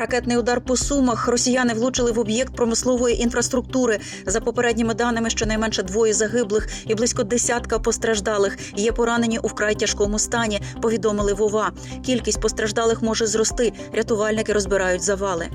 Ракетний удар по сумах. Росіяни влучили в об'єкт промислової інфраструктури. За попередніми даними, щонайменше двоє загиблих і близько десятка постраждалих. Є поранені у вкрай тяжкому стані. Повідомили Вова. Кількість постраждалих може зрости. Рятувальники розбирають завали.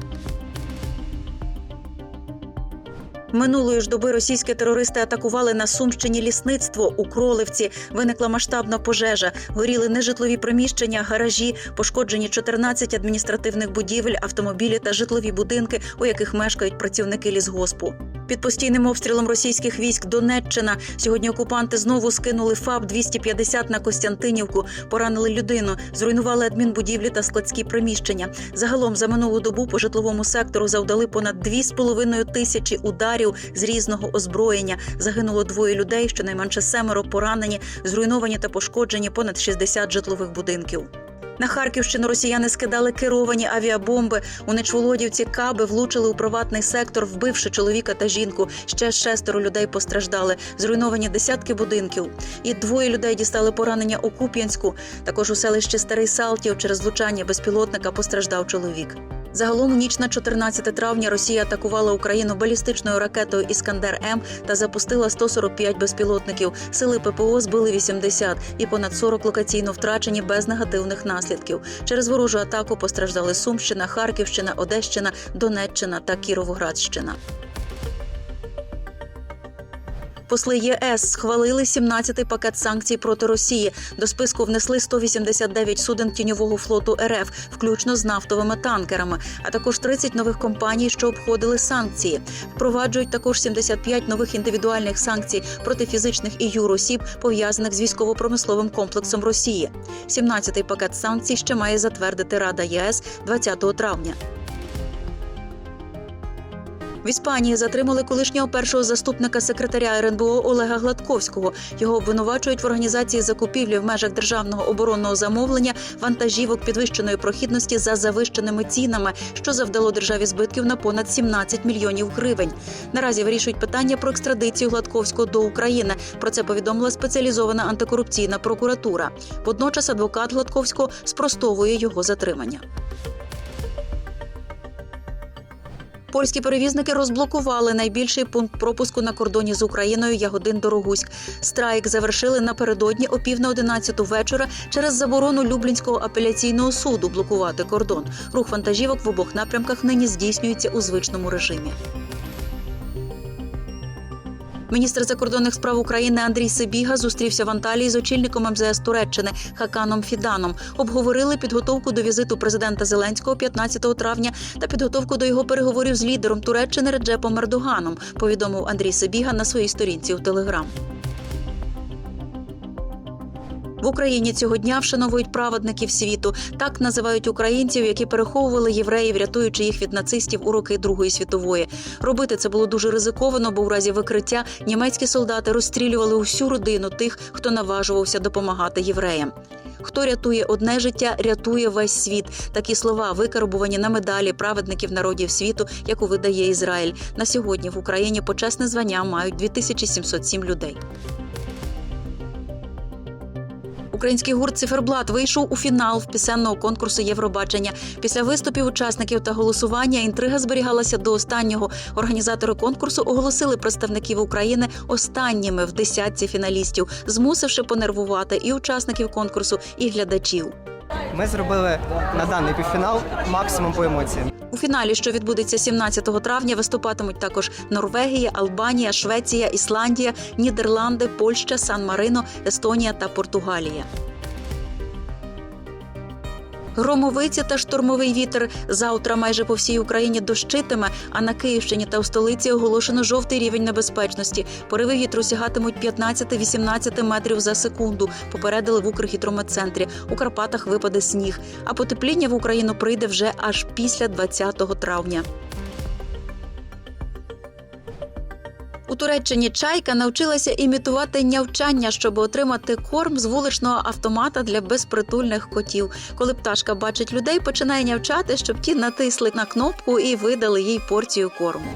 Минулої ж доби російські терористи атакували на Сумщині лісництво у Кроливці. Виникла масштабна пожежа. Горіли нежитлові приміщення, гаражі, пошкоджені 14 адміністративних будівель, автомобілі та житлові будинки, у яких мешкають працівники лісгоспу. Під постійним обстрілом російських військ Донеччина сьогодні окупанти знову скинули ФАБ 250 на Костянтинівку, поранили людину, зруйнували адмінбудівлі та складські приміщення. Загалом за минулу добу по житловому сектору завдали понад 2,5 тисячі ударів з різного озброєння. Загинуло двоє людей, щонайменше семеро поранені, зруйновані та пошкоджені понад 60 житлових будинків. На Харківщину росіяни скидали керовані авіабомби. У Нечволодівці каби влучили у приватний сектор, вбивши чоловіка та жінку. Ще шестеро людей постраждали. Зруйновані десятки будинків. І двоє людей дістали поранення у Куп'янську. Також у селищі Старий Салтів через влучання безпілотника постраждав чоловік. Загалом ніч на 14 травня Росія атакувала Україну балістичною ракетою Іскандер М та запустила 145 безпілотників. Сили ППО збили 80 і понад 40 локаційно втрачені без негативних наслідків. Через ворожу атаку постраждали Сумщина, Харківщина, Одещина, Донеччина та Кіровоградщина. Посли ЄС схвалили 17-й пакет санкцій проти Росії. До списку внесли 189 суден тіньового флоту РФ, включно з нафтовими танкерами, а також 30 нових компаній, що обходили санкції. Впроваджують також 75 нових індивідуальних санкцій проти фізичних і юросіб, пов'язаних з військово-промисловим комплексом Росії. 17-й пакет санкцій ще має затвердити Рада ЄС 20 травня. В Іспанії затримали колишнього першого заступника секретаря РНБО Олега Гладковського. Його обвинувачують в організації закупівлі в межах державного оборонного замовлення вантажівок підвищеної прохідності за завищеними цінами, що завдало державі збитків на понад 17 мільйонів гривень. Наразі вирішують питання про екстрадицію Гладковського до України. Про це повідомила спеціалізована антикорупційна прокуратура. Водночас адвокат Гладковського спростовує його затримання. Польські перевізники розблокували найбільший пункт пропуску на кордоні з Україною Ягодин Дорогуськ. Страйк завершили напередодні о пів на одинадцяту вечора через заборону Люблінського апеляційного суду блокувати кордон. Рух вантажівок в обох напрямках нині здійснюється у звичному режимі. Міністр закордонних справ України Андрій Сибіга зустрівся в Анталії з очільником МЗС Туреччини Хаканом Фіданом. Обговорили підготовку до візиту президента Зеленського 15 травня та підготовку до його переговорів з лідером Туреччини Реджепом Ердоганом. Повідомив Андрій Сибіга на своїй сторінці у Телеграм. В Україні цього дня вшановують праведників світу. Так називають українців, які переховували євреїв, рятуючи їх від нацистів у роки Другої світової. Робити це було дуже ризиковано, бо у разі викриття німецькі солдати розстрілювали усю родину тих, хто наважувався допомагати євреям. Хто рятує одне життя, рятує весь світ. Такі слова викарбувані на медалі праведників народів світу, яку видає Ізраїль. На сьогодні в Україні почесне звання мають 2707 людей. Український гурт Циферблат вийшов у фінал в пісенного конкурсу Євробачення. Після виступів учасників та голосування інтрига зберігалася до останнього. Організатори конкурсу оголосили представників України останніми в десятці фіналістів, змусивши понервувати і учасників конкурсу, і глядачів. Ми зробили на даний півфінал максимум по емоціям. У фіналі, що відбудеться 17 травня, виступатимуть також Норвегія, Албанія, Швеція, Ісландія, Нідерланди, Польща, Сан-Марино, Естонія та Португалія. Громовиці та штурмовий вітер завтра майже по всій Україні дощитиме, а на Київщині та в столиці оголошено жовтий рівень небезпечності. Пориви вітру сягатимуть 15-18 метрів за секунду. Попередили в Укргідрометцентрі. У Карпатах випаде сніг. А потепління в Україну прийде вже аж після 20 травня. У Туреччині чайка навчилася імітувати нявчання, щоб отримати корм з вуличного автомата для безпритульних котів. Коли пташка бачить людей, починає нявчати, щоб ті натисли на кнопку і видали їй порцію корму.